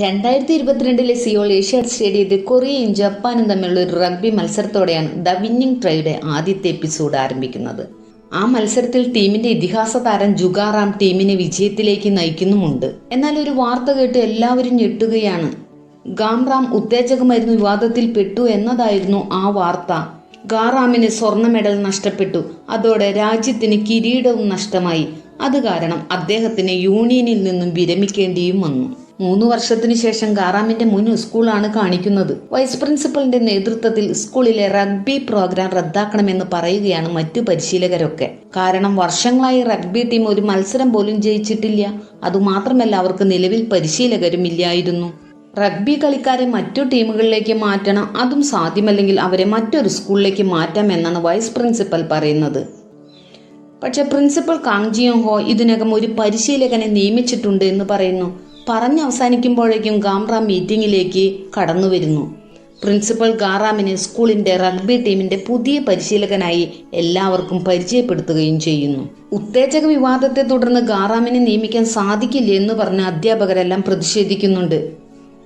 രണ്ടായിരത്തി ഇരുപത്തിരണ്ടിലെ Seoul Asiad സ്റ്റേഡിയത്തിൽ കൊറിയയും ജപ്പാനും തമ്മിലുള്ള ഒരു റഗ്ബി മത്സരത്തോടെയാണ് ദ വിന്നിംഗ് ട്രൈയുടെ ആദ്യത്തെ എപ്പിസോഡ് ആരംഭിക്കുന്നത്. ആ മത്സരത്തിൽ ടീമിന്റെ ഇതിഹാസ താരം ജുഗാറാം ടീമിനെ വിജയത്തിലേക്ക് നയിക്കുന്നുമുണ്ട്. എന്നാൽ ഒരു വാർത്ത കേട്ട് എല്ലാവരും ഞെട്ടുകയാണ്. ഗാംറാം ഉത്തേജക മരുന്ന് വിവാദത്തിൽ പെട്ടു എന്നതായിരുന്നു ആ വാർത്ത. ഗാറാമിന് സ്വർണ മെഡൽ നഷ്ടപ്പെട്ടു. അതോടെ രാജ്യത്തിന് കിരീടവും നഷ്ടമായി. അത് കാരണം അദ്ദേഹത്തിന് യൂണിയനിൽ നിന്നും വിരമിക്കേണ്ടിയും വന്നു. മൂന്ന് വർഷത്തിനു ശേഷം ഗാറാമിന്റെ മുൻ സ്കൂളാണ് കാണിക്കുന്നത്. വൈസ് പ്രിൻസിപ്പലിന്റെ നേതൃത്വത്തിൽ സ്കൂളിലെ റഗ്ബി പ്രോഗ്രാം റദ്ദാക്കണമെന്ന് പറയുകയാണ് മറ്റു പരിശീലകരൊക്കെ. കാരണം വർഷങ്ങളായി റഗ്ബി ടീം ഒരു മത്സരം പോലും ജയിച്ചിട്ടില്ല. അതുമാത്രമല്ല അവർക്ക് നിലവിൽ പരിശീലകരും ഇല്ലായിരുന്നു. റഗ്ബി കളിക്കാരെ മറ്റു ടീമുകളിലേക്ക് മാറ്റണം അതും സാധ്യമല്ലെങ്കിൽ അവരെ മറ്റൊരു സ്കൂളിലേക്ക് മാറ്റാം എന്നാണ് വൈസ് പ്രിൻസിപ്പൽ പറയുന്നത്. പക്ഷെ പ്രിൻസിപ്പൽ കാങ് ജിയോങ് ഹോ ഇതിനകം ഒരു പരിശീലകനെ നിയമിച്ചിട്ടുണ്ട് എന്ന് പറയുന്നു. പറഞ്ഞ് അവസാനിക്കുമ്പോഴേക്കും ഗാംറാം മീറ്റിംഗിലേക്ക് കടന്നു വരുന്നു പ്രിൻസിപ്പൽ ഗാറാമിനെ സ്കൂളിന്റെ റഗ്ബി ടീമിന്റെ പുതിയ പരിശീലകനായി എല്ലാവർക്കും പരിചയപ്പെടുത്തുകയും ചെയ്യുന്നു. ഉത്തേജക വിവാദത്തെ തുടർന്ന് ഗാറാമിനെ നിയമിക്കാൻ സാധിക്കില്ല എന്ന് പറഞ്ഞ അധ്യാപകരെല്ലാം പ്രതിഷേധിക്കുന്നുണ്ട്.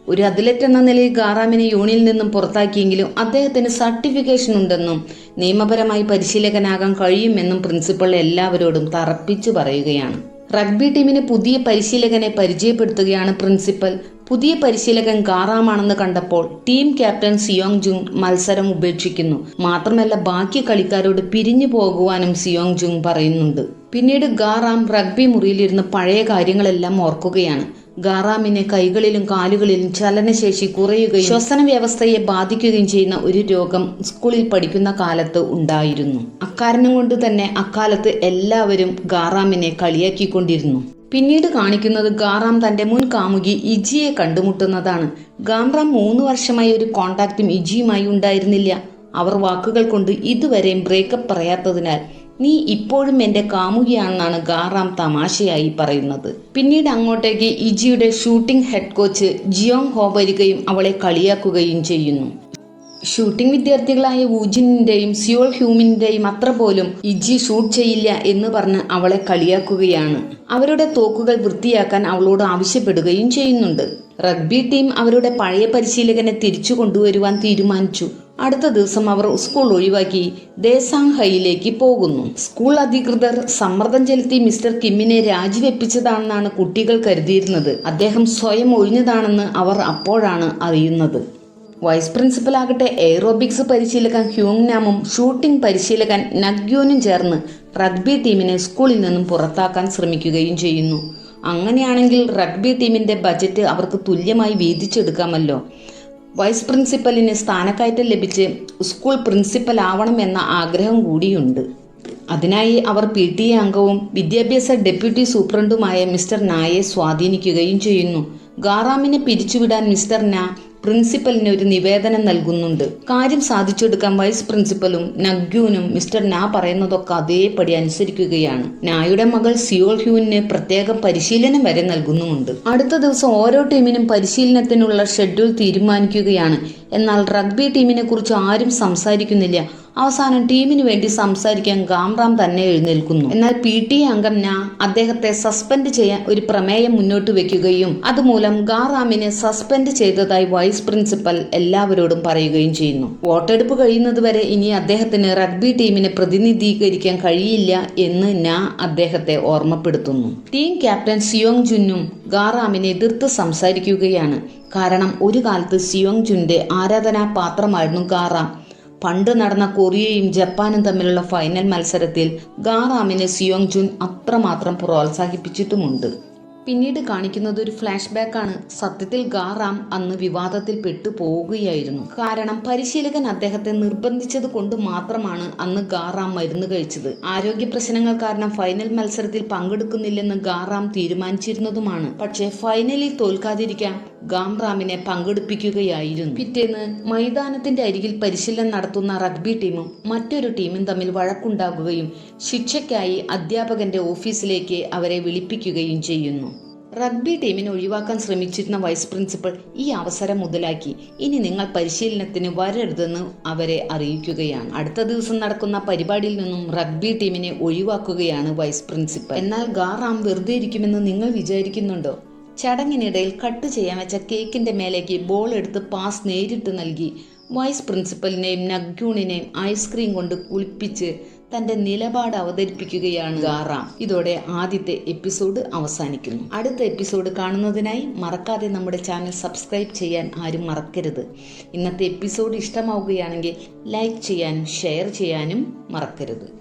ഒരു അത്ലറ്റ് എന്ന നിലയിൽ ഗാറാമിനെ യൂണിയനിൽ നിന്നും പുറത്താക്കിയെങ്കിലും അദ്ദേഹത്തിന് സർട്ടിഫിക്കേഷൻ ഉണ്ടെന്നും നിയമപരമായി പരിശീലകനാകാൻ കഴിയുമെന്നും പ്രിൻസിപ്പൾ എല്ലാവരോടും തറപ്പിച്ചു പറയുകയാണ്. റഗ്ബി ടീമിന് പുതിയ പരിശീലകനെ പരിചയപ്പെടുത്തുകയാണ് പ്രിൻസിപ്പൽ. പുതിയ പരിശീലകൻ കാറാമാണെന്ന് കണ്ടപ്പോൾ ടീം ക്യാപ്റ്റൻ സിയോങ് ജുങ് മത്സരം ഉപേക്ഷിക്കുന്നു. മാത്രമല്ല ബാക്കി കളിക്കാരോട് പിരിഞ്ഞു പോകുവാനും സിയോങ് ജുങ് പറയുന്നുണ്ട്. പിന്നീട് ഗാറാം റഗ്ബി മുറിയിലിരുന്ന് പഴയ കാര്യങ്ങളെല്ലാം ഓർക്കുകയാണ്. ഗാറാമിന് കൈകളിലും കാലുകളിലും ചലനശേഷി കുറയുകയും ശ്വസന വ്യവസ്ഥയെ ബാധിക്കുകയും ചെയ്യുന്ന ഒരു രോഗം സ്കൂളിൽ പഠിക്കുന്ന കാലത്ത് ഉണ്ടായിരുന്നു. അക്കാരണം കൊണ്ട് തന്നെ അക്കാലത്ത് എല്ലാവരും ഗാറാമിനെ കളിയാക്കിക്കൊണ്ടിരുന്നു. പിന്നീട് കാണിക്കുന്നത് ഗാറാം തന്റെ മുൻ കാമുകി ഇജിയെ കണ്ടുമുട്ടുന്നതാണ്. ഗാംറാം മൂന്ന് വർഷമായി ഒരു കോണ്ടാക്റ്റും ഇജിയുമായി ഉണ്ടായിരുന്നില്ല. അവർ വാക്കുകൾ കൊണ്ട് ഇതുവരെയും ബ്രേക്കപ്പ് പറയാത്തതിനാൽ നീ ഇപ്പോഴും എന്റെ കാമുകിയാണെന്നാണ് ഗാറാം തമാശയായി പറയുന്നത്. പിന്നീട് അങ്ങോട്ടേക്ക് ഇജിയുടെ shooting head coach Jeong Ho വരികയും അവളെ കളിയാക്കുകയും ചെയ്യുന്നു. ഷൂട്ടിംഗ് വിദ്യാർത്ഥികളായ വൂജിനിന്റെയും സിയോൾ ഹ്യൂമിന്റെയും അത്ര പോലും ഇജി ഷൂട്ട് ചെയ്യില്ല എന്ന് പറഞ്ഞ് അവളെ കളിയാക്കുകയാണ്. അവരുടെ തോക്കുകൾ വൃത്തിയാക്കാൻ അവളോട് ആവശ്യപ്പെടുകയും ചെയ്യുന്നുണ്ട്. റഗ്ബി ടീം അവരുടെ പഴയ പരിശീലകനെ തിരിച്ചു കൊണ്ടുവരുവാൻ തീരുമാനിച്ചു. അടുത്ത ദിവസം അവർ സ്കൂൾ ഒഴിവാക്കി ദേസാങ്ഹയിലേക്ക് പോകുന്നു. സ്കൂൾ അധികൃതർ സമ്മർദ്ദം ചെലുത്തി മിസ്റ്റർ കിമ്മിനെ രാജിവെപ്പിച്ചതാണെന്നാണ് കുട്ടികൾ കരുതിയിരുന്നത്. അദ്ദേഹം സ്വയം ഒഴിഞ്ഞതാണെന്ന് അവർ അപ്പോഴാണ് അറിയുന്നത്. വൈസ് പ്രിൻസിപ്പൽ ആകട്ടെ എയ്റോബിക്സ് പരിശീലകൻ ഹ്യൂങ് നാമും ഷൂട്ടിംഗ് പരിശീലകൻ നഗ്യോനും ചേർന്ന് റഗ്ബി ടീമിനെ സ്കൂളിൽ നിന്നും പുറത്താക്കാൻ ശ്രമിക്കുകയും ചെയ്യുന്നു. അങ്ങനെയാണെങ്കിൽ റഗ്ബി ടീമിന്റെ ബജറ്റ് അവർക്ക് തുല്യമായി വീതിച്ചെടുക്കാമല്ലോ. വൈസ് പ്രിൻസിപ്പലിന് സ്ഥാനക്കയറ്റം ലഭിച്ച് സ്കൂൾ പ്രിൻസിപ്പൽ ആവണം എന്ന ആഗ്രഹം കൂടിയുണ്ട്. അതിനായി അവർ പി ടി എ അംഗവും വിദ്യാഭ്യാസ ഡെപ്യൂട്ടി സൂപ്രണ്ടുമായ മിസ്റ്റർ നായെ സ്വാധീനിക്കുകയും ചെയ്യുന്നു. ഗാറാമിനെ പിരിച്ചുവിടാൻ മിസ്റ്റർ നാ പ്രിൻസിപ്പലിന് ഒരു നിവേദനം നൽകുന്നുണ്ട്. കാര്യം സാധിച്ചെടുക്കാൻ വൈസ് പ്രിൻസിപ്പലും നഗ്യൂനും മിസ്റ്റർ നാ പറയുന്നതൊക്കെ അതേപടി അനുസരിക്കുകയാണ്. നായുടെ മകൾ സിയോൾ ഹ്യൂവിന് പ്രത്യേക പരിശീലനം വരെ നൽകുന്നുമുണ്ട്. അടുത്ത ദിവസം ഓരോ ടീമിനും പരിശീലനത്തിനുള്ള ഷെഡ്യൂൾ തീരുമാനിക്കുകയാണ്. എന്നാൽ റഗ്ബി ടീമിനെ കുറിച്ച് ആരും സംസാരിക്കുന്നില്ല. അവസാനം ടീമിന് വേണ്ടി സംസാരിക്കാൻ ഗാംറാം തന്നെ എഴുന്നേൽക്കുന്നു. എന്നാൽ പി ടി അംഗം അദ്ദേഹത്തെ സസ്പെൻഡ് ചെയ്യാൻ ഒരു പ്രമേയം മുന്നോട്ട് വെക്കുകയും അതുമൂലം ഗാറാമിനെ സസ്പെൻഡ് ചെയ്തതായി വൈസ് പ്രിൻസിപ്പൽ എല്ലാവരോടും പറയുകയും ചെയ്യുന്നു. വോട്ടെടുപ്പ് കഴിയുന്നതുവരെ ഇനി അദ്ദേഹത്തിന് റഗ്ബി ടീമിനെ പ്രതിനിധീകരിക്കാൻ കഴിയില്ല എന്ന് നാ അദ്ദേഹത്തെ ഓർമ്മപ്പെടുത്തുന്നു. ടീം ക്യാപ്റ്റൻ സിയോങ് ജുന്നും ഗാറാമിനെ എതിർത്ത് സംസാരിക്കുകയാണ്. കാരണം ഒരു കാലത്ത് സിയോങ് ജുന്റെ ആരാധനാ പാത്രമായിരുന്നു ഗാറാം. പണ്ട് നടന്ന കൊറിയയും ജപ്പാനും തമ്മിലുള്ള ഫൈനൽ മത്സരത്തിൽ ഗാറാമിനെ സിയോങ് ജുൻ അത്രമാത്രം പ്രോത്സാഹിപ്പിച്ചിട്ടുമുണ്ട്. പിന്നീട് കാണിക്കുന്നത് ഒരു ഫ്ലാഷ് ബാക്കാണ് സത്യത്തിൽ ഗാറാം അന്ന് വിവാദത്തിൽ പെട്ടു പോവുകയായിരുന്നു കാരണം പരിശീലകൻ അദ്ദേഹത്തെ നിർബന്ധിച്ചത് കൊണ്ട് മാത്രമാണ് അന്ന് ഗാറാം മരുന്ന് കഴിച്ചത്. ആരോഗ്യ പ്രശ്നങ്ങൾ കാരണം ഫൈനൽ മത്സരത്തിൽ പങ്കെടുക്കുന്നില്ലെന്ന് ഗാറാം തീരുമാനിച്ചിരുന്നതുമാണ്. പക്ഷേ ഫൈനലിൽ തോൽക്കാതിരിക്കാൻ ഗാംറാമിനെ പങ്കെടുപ്പിക്കുകയായിരുന്നു. പിറ്റേന്ന് മൈതാനത്തിന്റെ അരികിൽ പരിശീലനം നടത്തുന്ന റഗ്ബി ടീമും മറ്റൊരു ടീമും തമ്മിൽ വഴക്കുണ്ടാകുകയും ശിക്ഷയ്ക്കായി അധ്യാപകന്റെ ഓഫീസിലേക്ക് അവരെ വിളിപ്പിക്കുകയും ചെയ്യുന്നു. റഗ്ബി ടീമിനെ ഒഴിവാക്കാൻ ശ്രമിച്ചിരുന്ന വൈസ് പ്രിൻസിപ്പൽ ഈ അവസരം മുതലാക്കി. ഇനി നിങ്ങൾ പരിശീലനത്തിന് വരരുതെന്ന് അവരെ അറിയിക്കുകയാണ്. അടുത്ത ദിവസം നടക്കുന്ന പരിപാടിയിൽ നിന്നും റഗ്ബി ടീമിനെ ഒഴിവാക്കുകയാണ് വൈസ് പ്രിൻസിപ്പൽ. എന്നാൽ ഗാറാം വെറുതെ ഇരിക്കുമെന്ന് നിങ്ങൾ വിചാരിക്കുന്നുണ്ടോ? ചടങ്ങിനിടയിൽ കട്ട് ചെയ്യാൻ വെച്ച കേക്കിന്റെ മേലേക്ക് ബോൾ എടുത്ത് പാസ് നേരിട്ട് നൽകി. വൈസ് പ്രിൻസിപ്പലിനെയും നഗ്യൂണിനെയും ഐസ്ക്രീം കൊണ്ട് കുളിപ്പിച്ച് തന്റെ നിലപാട് അവതരിപ്പിക്കുകയാണ് ഗാറാം. ഇതോടെ ആദ്യത്തെ എപ്പിസോഡ് അവസാനിക്കുന്നു. അടുത്ത എപ്പിസോഡ് കാണുന്നതിനായി മറക്കാതെ നമ്മുടെ ചാനൽ സബ്സ്ക്രൈബ് ചെയ്യാൻ ആരും മറക്കരുത്. ഇന്നത്തെ എപ്പിസോഡ് ഇഷ്ടമാവുകയാണെങ്കിൽ ലൈക്ക് ചെയ്യാനും ഷെയർ ചെയ്യാനും മറക്കരുത്.